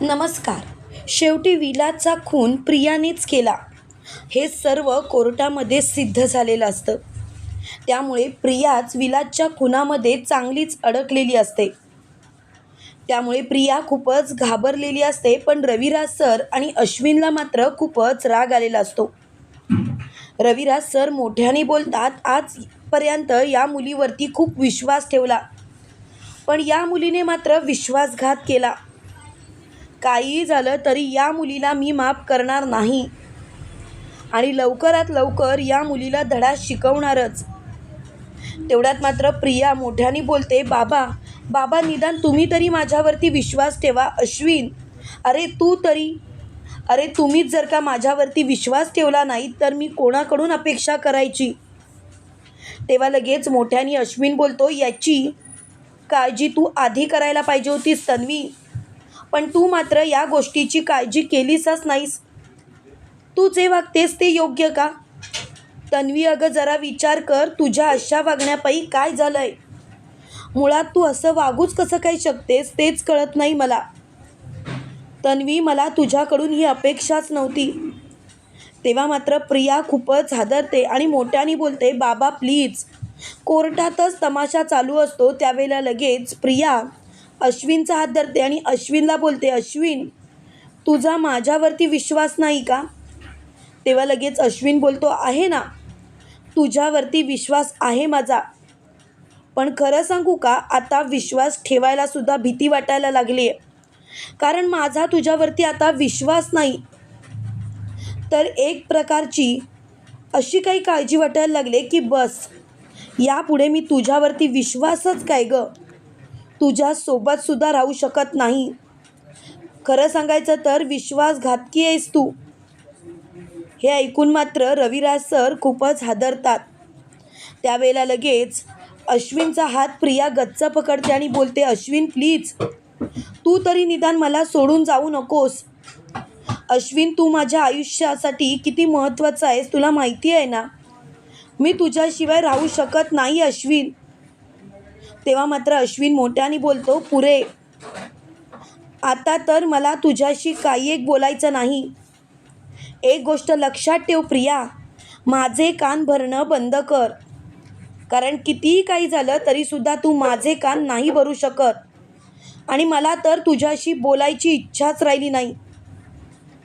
नमस्कार. शेवटी विलाचा खून प्रियानेच केला. हे सर्व कोर्टामध्ये सिद्ध झालेलं असतं. त्यामुळे प्रियाच विलासच्या खुनामध्ये चांगलीच अडकलेली असते. त्यामुळे प्रिया खूपच घाबरलेली असते पण रविराज सर आणि अश्विनला मात्र खूपच राग आलेला असतो. रविराज सर मोठ्याने बोलतात आजपर्यंत या मुलीवरती खूप विश्वास ठेवला. पण या मुलीने मात्र विश्वासघात केला. काहीही झालं तरी या मुलीला मी माफ करणार नाही. आणि लवकरात लवकर या मुलीला धडा शिकवणारच. तेवढ्यात मात्र प्रिया मोठ्याने बोलते बाबा बाबा निदान तुम्ही तरी माझ्यावरती विश्वास ठेवा अश्विन. अरे तू तरी. अरे तुम्हीच जर का माझ्यावरती विश्वास ठेवला नाही तर मी कोणाकडून अपेक्षा करायची? तेव्हा लगेच मोठ्याने अश्विन बोलतो याची काळजी तू आधी करायला पाहिजे होतीस तन्वी. पण तू मात्र या गोष्टीची काळजी केलीसच नाहीस. तू जे वागतेस ते योग्य का? तन्वी अगं जरा विचार कर तुझ्या अशा वागण्यापायी काय झालंय? मुळात तू असं वागूच कसं काही शकतेस तेच कळत नाही मला. तन्वी मला तुझ्याकडून ही अपेक्षाच नव्हती. तेव्हा मात्र प्रिया खूपच हादरते आणि मोठ्याने बोलते बाबा प्लीज. कोर्टातच तमाशा चालू असतो त्यावेळेला लगेच प्रिया अश्विनचा हात धरते आणि अश्विनला बोलते अश्विन तुझा माझ्यावरती विश्वास नाही का? तेव्हा लगेच अश्विन बोलतो आहे ना तुझ्यावरती विश्वास आहे माझा. पण खरं सांगू का आता विश्वास ठेवायला सुद्धा भीती वाटायला लागली आहे कारण माझा तुझ्यावरती आता विश्वास नाही. तर एक प्रकारची अशी काही काळजी वाटायला लागले की बस यापुढे मी तुझ्यावरती विश्वासच काय गं? तुझ्यासोबतसुद्धा राहू शकत नाही. खरं सांगायचं तर विश्वासघातकी आहेस तू. हे ऐकून मात्र रविराज सर खूपच हादरतात. त्यावेळेला लगेच अश्विनचा हात प्रिया गच्च पकडते आणि बोलते अश्विन प्लीज. तू तरी निदान मला सोडून जाऊ नकोस. अश्विन तू माझ्या आयुष्यासाठी किती महत्त्वाचं आहेस तुला माहिती आहे ना? मी तुझ्याशिवाय राहू शकत नाही अश्विन. तेव्हा मात्र अश्विन मोठ्याने बोलतो पुरे आता तर मला तुझ्याशी काही एक बोलायचं नाही. एक गोष्ट लक्षात ठेव प्रिया माझे कान भरणं बंद कर. कारण कितीही काही झालं तरीसुद्धा तू माझे कान नाही भरू शकत. आणि मला तर तुझ्याशी बोलायची इच्छाच राहिली नाही.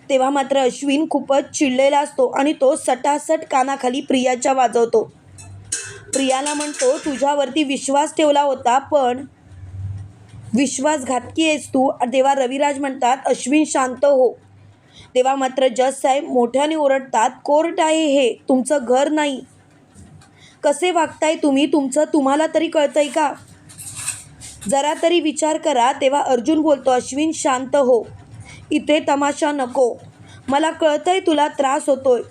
तेव्हा मात्र अश्विन खूपच चिडलेला असतो आणि तो सटासट कानाखाली प्रियाच्या वाजवतो. प्रियाला म्हणतो तुझ्यावरती विश्वास ठेवला होता पण विश्वासघातकी आहेस तू. तेव्हा रविराज म्हणतात अश्विन शांत हो. तेव्हा मात्र जज साहेब मोठ्याने ओरडतात कोर्ट आहे हे तुमचं घर नाही. कसे वागताय तुम्ही? तुमचं तुम्हाला तरी कळतंय का? जरा तरी विचार करा. तेव्हा अर्जुन बोलतो अश्विन शांत हो. इथे तमाशा नको. मला कळतंय तुला त्रास होतोय.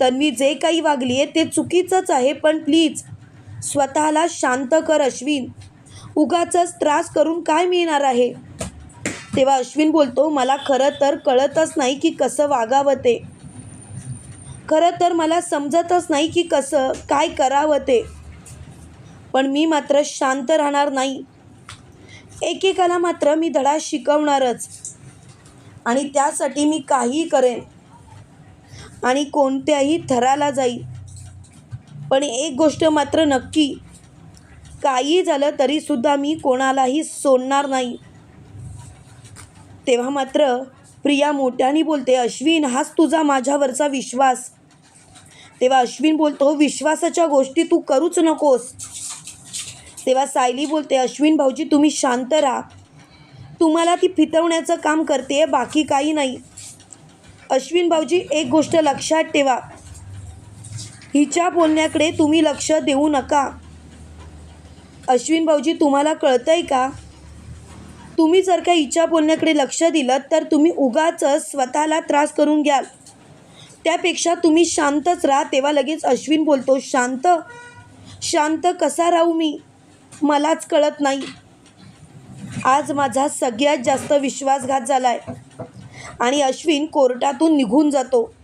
तन्वी जे काही वागली आहे ते चुकीचंच आहे पण प्लीज स्वतःला शांत कर अश्विन. उगाचच त्रास करून काय मिळणार आहे? तेव्हा अश्विन बोलतो मला खरं तर कळतच नाही की कसं वागावं ते. खरं तर मला समजतच नाही की कसं काय करावं ते. पण मी मात्र शांत राहणार नाही. एकेकाला मात्र मी धडा शिकवणारच. आणि त्यासाठी मी काहीही करेन. आणि कोणत्याही थराला जाईल पण एक गोष्ट मात्र नक्की काही झालं तरीसुद्धा मी कोणालाही सोडणार नाही. तेव्हा मात्र प्रिया मोठ्याने बोलते अश्विन हाच तुझा माझ्यावरचा विश्वास. तेव्हा अश्विन बोलतो विश्वासाच्या गोष्टी तू करूच नकोस. तेव्हा सायली बोलते अश्विन भाऊजी तुम्ही शांत राहा. तुम्हाला ती फितवण्याचं काम करते बाकी काही नाही. अश्विन भाऊजी एक गोष्ट लक्षात ठेवा. हिच्या बोलण्याकडे तुम्ही लक्ष देऊ नका. अश्विन भाऊजी तुम्हाला कळतंय का? तुम्ही जर का हिच्या बोलण्याकडे लक्ष दिलं तर तुम्ही उगाच स्वतःला त्रास करून घ्याल. त्यापेक्षा तुम्ही शांतच राहा तेव्हा लगेच अश्विन बोलतो शांत? शांत कसा राहू मी? मलाच कळत नाही. आज माझा सगळ्यात जास्त विश्वासघात झाला आहे आणि अश्विन कोर्टातून निघून जातो.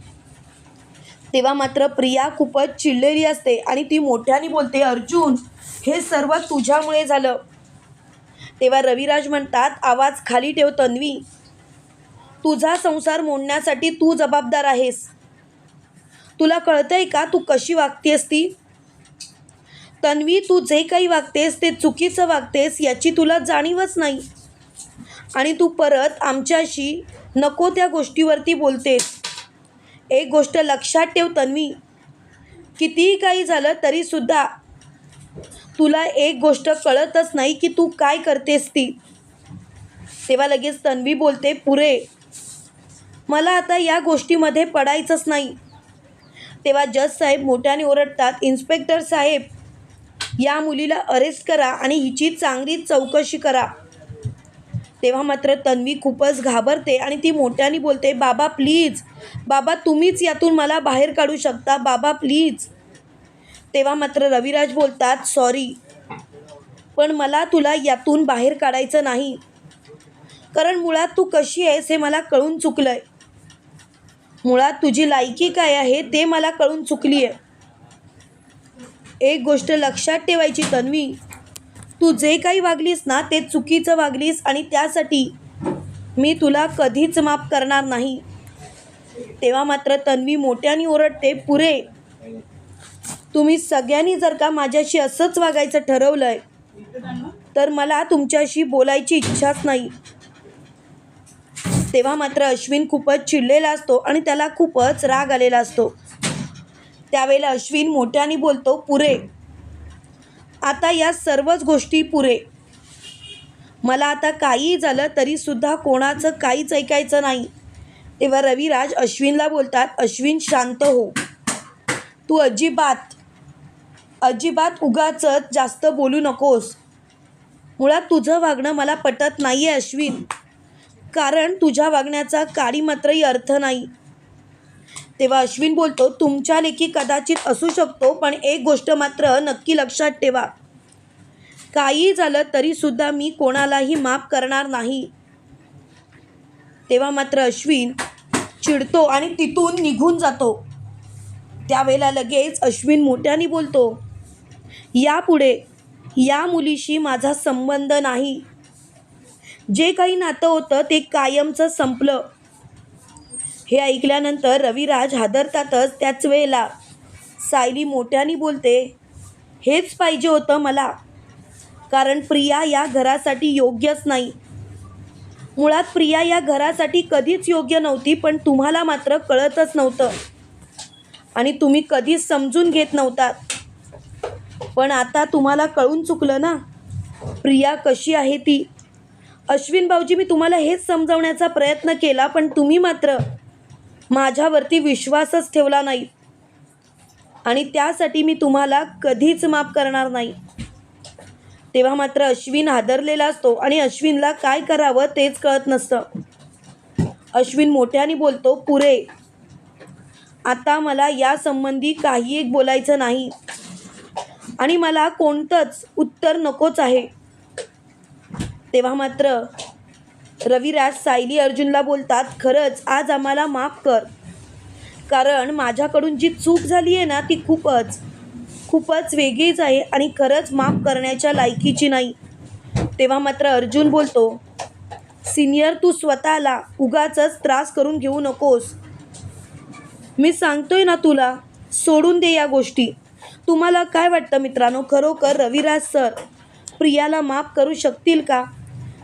तेव्हा मात्र प्रिया खूपच चिडलेली असते आणि ती मोठ्याने बोलते अर्जुन हे सर्व तुझ्यामुळे झालं. तेव्हा रविराज म्हणतात आवाज खाली ठेव तन्वी. तुझा संसार मोडण्यासाठी तू जबाबदार आहेस. तुला कळतंय का तू कशी वागतेस ती? तन्वी तू जे काही वागतेस ते चुकीचं वागतेस याची तुला जाणीवच नाही. आणि तू परत आमच्याशी नको त्या गोष्टीवरती बोलतेस. एक गोष्ट लक्षात ठेव तन्वी. कितीही काही झालं तरीसुद्धा तुला एक गोष्ट कळतच नाही की तू काय करतेस ती. तेव्हा लगेच तन्वी बोलते पुरे मला आता या गोष्टीमध्ये पडायचंच नाही. तेव्हा जज साहेब मोठ्याने ओरडतात इन्स्पेक्टर साहेब या मुलीला अरेस्ट करा आणि हिची चांगली चौकशी करा. तेव्हा मात्र तन्वी खूपच घाबरते आणि ती मोठ्याने बोलते बाबा प्लीज बाबा तुम्हीच यातून मला बाहेर काढू शकता. बाबा प्लीज तेव्हा मात्र रविराज बोलतात सॉरी पण मला तुला यातून बाहेर काढायचं नाही. कारण मुळात तू कशी आहेस हे मला कळून चुकलं आहे मुळात तुझी लायकी काय आहे ते मला कळून चुकली आहे एक गोष्ट लक्षात ठेवायची तन्वी. तू जे काही वागलीस ना ते चुकीचं वागलीस आणि त्यासाठी मी तुला कधीच माफ करणार नाही. तेव्हा मात्र तन्वी मोठ्याने ओरडते पुरे तुम्ही सगळ्यांनी जर का माझ्याशी असंच वागायचं ठरवलं आहे तर मला तुमच्याशी बोलायची इच्छाच नाही. तेव्हा मात्र अश्विन खूपच चिडलेला असतो आणि त्याला खूपच राग आलेला असतो. त्यावेळेला अश्विन मोठ्याने बोलतो पुरे आता या सर्वच गोष्टी पुरे. मला आता काहीही झालं तरीसुद्धा कोणाचं काहीच ऐकायचं नाही. तेव्हा रविराज अश्विनला बोलतात अश्विन शांत हो. तू अजिबात अजिबात उगाच जास्त बोलू नकोस. मुळात तुझं वागणं मला पटत नाही आहे अश्विन. कारण तुझ्या वागण्याचा काळी मात्रही अर्थ नाही. तेव्हा अश्विन बोलतो तुमच्या लेखी कदाचित असू शकतो पण एक गोष्ट मात्र नक्की लक्षात ठेवा. काही झालं तरीसुद्धा मी कोणालाही माफ करणार नाही. तेव्हा मात्र अश्विन चिडतो आणि तिथून निघून जातो. त्यावेळेला लगेच अश्विन मोठ्याने बोलतो यापुढे या मुलीशी माझा संबंध नाही. जे काही नातं होतं ते कायमचं संपलं. हे ऐकल्यानंतर रविराज हादरतातच त्याच वेळेला सायली मोठ्याने बोलते हेच पाहिजे होतं मला कारण प्रिया या घरासाठी योग्यच नाही. मुळात प्रिया या घरासाठी कधीच योग्य नव्हती पण तुम्हाला मात्र कळतच नव्हतं. आणि तुम्ही कधीच समजून घेत नव्हतात. पण आता तुम्हाला कळून चुकलं ना? प्रिया कशी आहे ती? अश्विन भाऊजी मी तुम्हाला हेच समजवण्याचा प्रयत्न केला पण तुम्ही मात्र माझ्यावरती विश्वासच ठेवला नाही. आणि त्यासाठी मी तुम्हाला कधीच माफ करणार नाही. तेव्हा मात्र अश्विन हादरलेला असतो आणि अश्विनला काय करावं तेच कळत नसतं. अश्विन मोठ्याने बोलतो पुरे आता मला या संबंधी काही एक बोलायचं नाही. आणि मला कोणतंच उत्तर नकोच आहे. तेव्हा मात्र रविराज सायली अर्जुनला बोलतात खरंच आज आम्हाला माफ कर. कारण माझ्याकडून जी चूक झाली आहे ना ती खूपच खूपच वेगळीच आहे आणि खरंच माफ करण्याच्या लायकीची नाही. तेव्हा मात्र अर्जुन बोलतो सिनियर तू स्वतःला उगाचच त्रास करून घेऊ नकोस. मी सांगतोय ना तुला सोडून दे या गोष्टी. तुम्हाला काय वाटतं मित्रांनो? खरोखर रविराज सर प्रियाला माफ करू शकतील का?